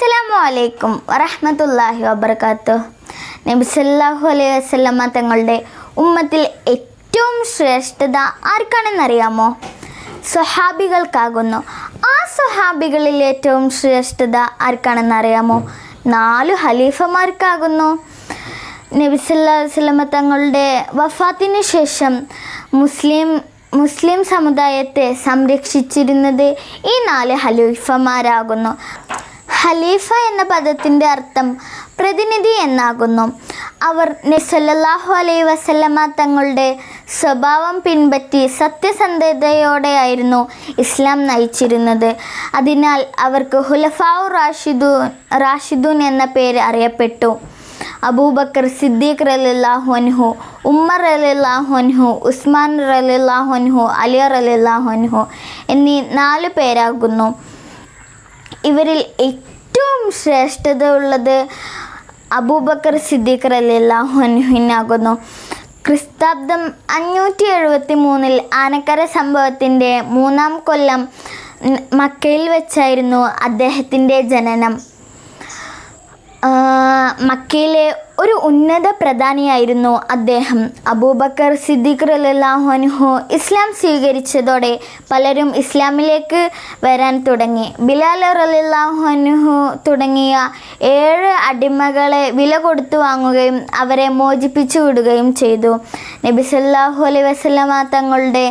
അസ്സലാമു അലൈക്കും വറഹ്മത്തുള്ളാഹി വബർക്കാത്തു നബി സല്ലല്ലാഹു അലൈഹി വസല്ലമ തങ്ങളുടെ ഉമ്മത്തിൽ ഏറ്റവും ശ്രേഷ്ഠത ആർക്കാണെന്നറിയാമോ? സ്വഹാബികൾക്കാകുന്നു. ആ സ്വഹാബികളിൽ ഏറ്റവും ശ്രേഷ്ഠത ആർക്കാണെന്നറിയാമോ? നാലു ഹലീഫമാർക്കാകുന്നു നബി സല്ലല്ലാഹു അലൈഹി വസല്ലമ തങ്ങളുടെ വഫാത്തിന് ശേഷം മുസ്ലിം മുസ്ലിം സമുദായത്തെ സംരക്ഷിച്ചിരുന്നത് ഈ നാല് ഖലീഫമാരാകുന്നു. ഖലീഫ എന്ന പദത്തിന്റെ അർത്ഥം പ്രതിനിധി എന്നാകുന്നു. അവർ നിസല്ലാഹു അലൈ വസല്ലമ തങ്ങളുടെ സ്വഭാവം പിൻപറ്റി സത്യസന്ധതയോടെയായിരുന്നു ഇസ്ലാം നയിച്ചിരുന്നത്. അതിനാൽ അവർക്ക് ഹുലഫാവു റാഷിദു റാഷിദുൻ എന്ന പേര് അറിയപ്പെട്ടു. അബൂബക്കർ സിദ്ദീഖ് റലില്ലാഹുൻഹു ഉമ്മർ റലില്ലാഹുൻഹു ഉസ്മാൻ റലില്ലാഹുൻഹു അലി റലില്ലാഹുൻഹു എന്നീ നാല് പേരാകുന്നു. ഇവരിൽ ഏറ്റവും ശ്രേഷ്ഠത ഉള്ളത് അബൂബക്കർ സിദ്ദീഖ് റലില്ലാഹുൻഹുവിനാകുന്നു ക്രിസ്താബ്ദം അഞ്ഞൂറ്റി എഴുപത്തി മൂന്നിൽ ആനക്കര സംഭവത്തിന്റെ മൂന്നാം കൊല്ലം മക്കയിൽ വെച്ചായിരുന്നു അദ്ദേഹത്തിന്റെ ജനനം. മക്കയിലെ ഒരു ഉന്നത പ്രധാനിയായിരുന്നു അദ്ദേഹം. അബൂബക്കർ സിദ്ദീഖ് റലാഹുൻഹു ഇസ്ലാം സ്വീകരിച്ചതോടെ പലരും ഇസ്ലാമിലേക്ക് വരാൻ തുടങ്ങി. ബിലാൽ റലാഹുൻഹു തുടങ്ങിയ ഏഴ് അടിമകളെ വില കൊടുത്തു വാങ്ങുകയും അവരെ മോചിപ്പിച്ചു വിടുകയും ചെയ്തു. നബി സല്ലല്ലാഹു അലൈഹി വസല്ലമ തങ്ങളുടെ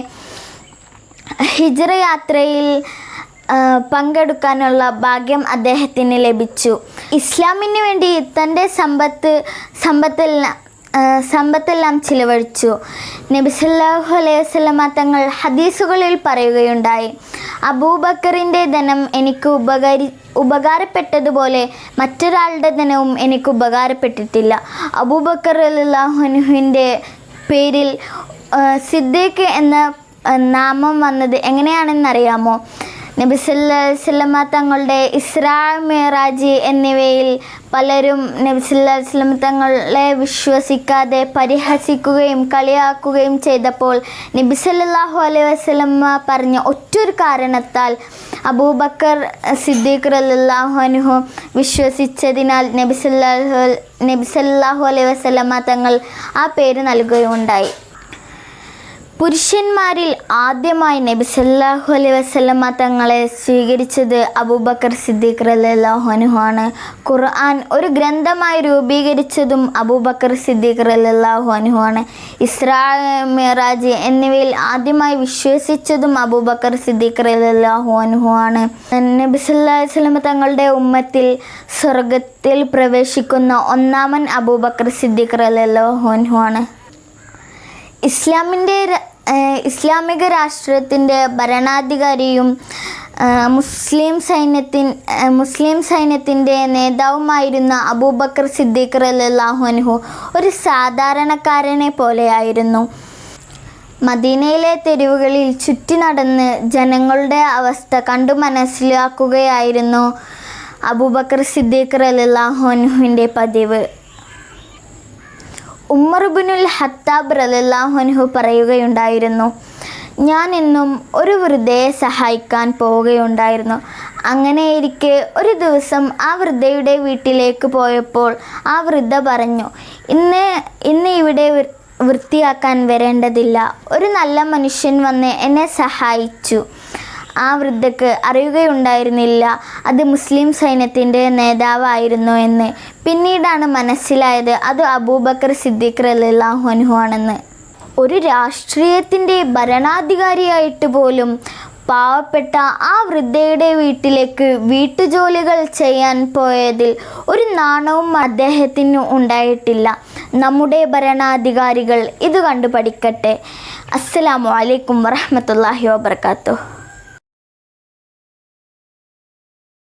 ഹിജ്റ യാത്രയിൽ പങ്കെടുക്കാനുള്ള ഭാഗ്യം അദ്ദേഹത്തിന് ലഭിച്ചു. ഇസ്ലാമിന് വേണ്ടി തന്റെ സമ്പത്ത് സമ്പത്തെല്ലാം സമ്പത്തെല്ലാം ചിലവഴിച്ചു. നബിസല്ലാഹു അലൈഹി വസ്ലമ തങ്ങൾ ഹദീസുകളിൽ പറയുകയുണ്ടായി അബൂബക്കറിന്റെ ധനം എനിക്ക് ഉപകരി ഉപകാരപ്പെട്ടതുപോലെ മറ്റൊരാളുടെ ധനവും എനിക്ക് ഉപകാരപ്പെട്ടിട്ടില്ല. അബൂബക്കർ അല്ലാഹുനുവിന്റെ പേരിൽ സിദ്ദീഖ് എന്ന നാമം വന്നത് എങ്ങനെയാണെന്നറിയാമോ? നബി സല്ലല്ലാഹു അലൈഹി വസല്ലമ തങ്ങളുടെ ഇസ്രാ മേറാജ് എന്നിവയിൽ പലരും നബി സല്ലല്ലാഹു തങ്ങളെ വിശ്വസിക്കാതെ പരിഹസിക്കുകയും കളിയാക്കുകയും ചെയ്തപ്പോൾ നബി സല്ലല്ലാഹു അലൈഹി വസല്ലമ പറഞ്ഞ ഒറ്റൊരു കാരണത്താൽ അബൂബക്കർ സിദ്ദീഖ് റളിയല്ലാഹു അൻഹു വിശ്വസിച്ചതിനാൽ നബി നബിസല്ലാഹു നബി സല്ലല്ലാഹു അലൈഹി വസല്ലമ തങ്ങൾ ആ പേര് നൽകുകയുണ്ടായി. പുരുഷന്മാരിൽ ആദ്യമായി നബി സല്ലാഹു അലൈ വസ്ലമ തങ്ങളെ സ്വീകരിച്ചത് അബൂബക്കർ സിദ്ദീഖ് അൻഹു ആണ് ഖുർആൻ ഒരു ഗ്രന്ഥമായി രൂപീകരിച്ചതും അബൂബക്കർ സിദ്ദീഖ് അൻഹു ആണ് ഇസ്രാ മിറാജ് എന്നിവയിൽ ആദ്യമായി വിശ്വസിച്ചതും അബൂബക്കർ സിദ്ദീഖ് അൻഹു ആണ് നബി സല്ലല്ലാഹു വസ്ലമ തങ്ങളുടെ ഉമ്മത്തിൽ സ്വർഗത്തിൽ പ്രവേശിക്കുന്ന ഒന്നാമൻ അബൂബക്കർ സിദ്ദീഖ് അൻഹു ആണ് ഇസ്ലാമിന്റെ ഇസ്ലാമിക രാഷ്ട്രത്തിന്റെ ഭരണാധികാരിയും മുസ്ലിം സൈന്യത്തിൻ മുസ്ലിം സൈന്യത്തിന്റെ നേതാവുമായിരുന്ന അബൂബക്കർ സിദ്ദീഖ് അൻഹു ഒരു സാധാരണക്കാരനെ പോലെയായിരുന്നു. മദീനയിലെ തെരുവുകളിൽ ചുറ്റി നടന്ന് ജനങ്ങളുടെ അവസ്ഥ കണ്ടു മനസ്സിലാക്കുകയായിരുന്നു അബൂബക്കർ സിദ്ദീഖ് അൻഹുവിന്റെ പതിവ്. ഉമ്മർബിനുൽ ഹത്താബ് റലാഹുൻഹു പറയുകയുണ്ടായിരുന്നു ഞാൻ എന്നും ഒരു വൃദ്ധയെ സഹായിക്കാൻ പോവുകയുണ്ടായിരുന്നു. അങ്ങനെയിരിക്കെ ഒരു ദിവസം ആ വൃദ്ധയുടെ വീട്ടിലേക്ക് പോയപ്പോൾ ആ വൃദ്ധ പറഞ്ഞു ഇന്ന് ഇന്ന് ഇവിടെ വൃത്തിയാക്കാൻ വരേണ്ടതില്ല. ഒരു നല്ല മനുഷ്യൻ വന്ന് എന്നെ സഹായിച്ചു. ആ വൃദ്ധക്ക് അറിയുകയുണ്ടായിരുന്നില്ല. അത് മുസ്ലിം സൈന്യത്തിന്റെ നേതാവായിരുന്നു എന്ന്. പിന്നീടാണ് മനസ്സിലായത് അത് അബൂബക്കർ സിദ്ദീഖ് റളിയല്ലാഹു അൻഹു ആണെന്ന്. ഒരു രാഷ്ട്രീയത്തിന്റെ ഭരണാധികാരിയായിട്ട് പോലും പാവപ്പെട്ട ആ വൃദ്ധയുടെ വീട്ടിലേക്ക് വീട്ടുജോലികൾ ചെയ്യാൻ പോയതിൽ ഒരു നാണവും അദ്ദേഹത്തിന് ഉണ്ടായിട്ടില്ല. നമ്മുടെ ഭരണാധികാരികൾ ഇത് കണ്ടു പഠിക്കട്ടെ അസ്സലാമു അലൈക്കും വറഹ്മത്തുള്ളാഹി വബർക്കാത്തു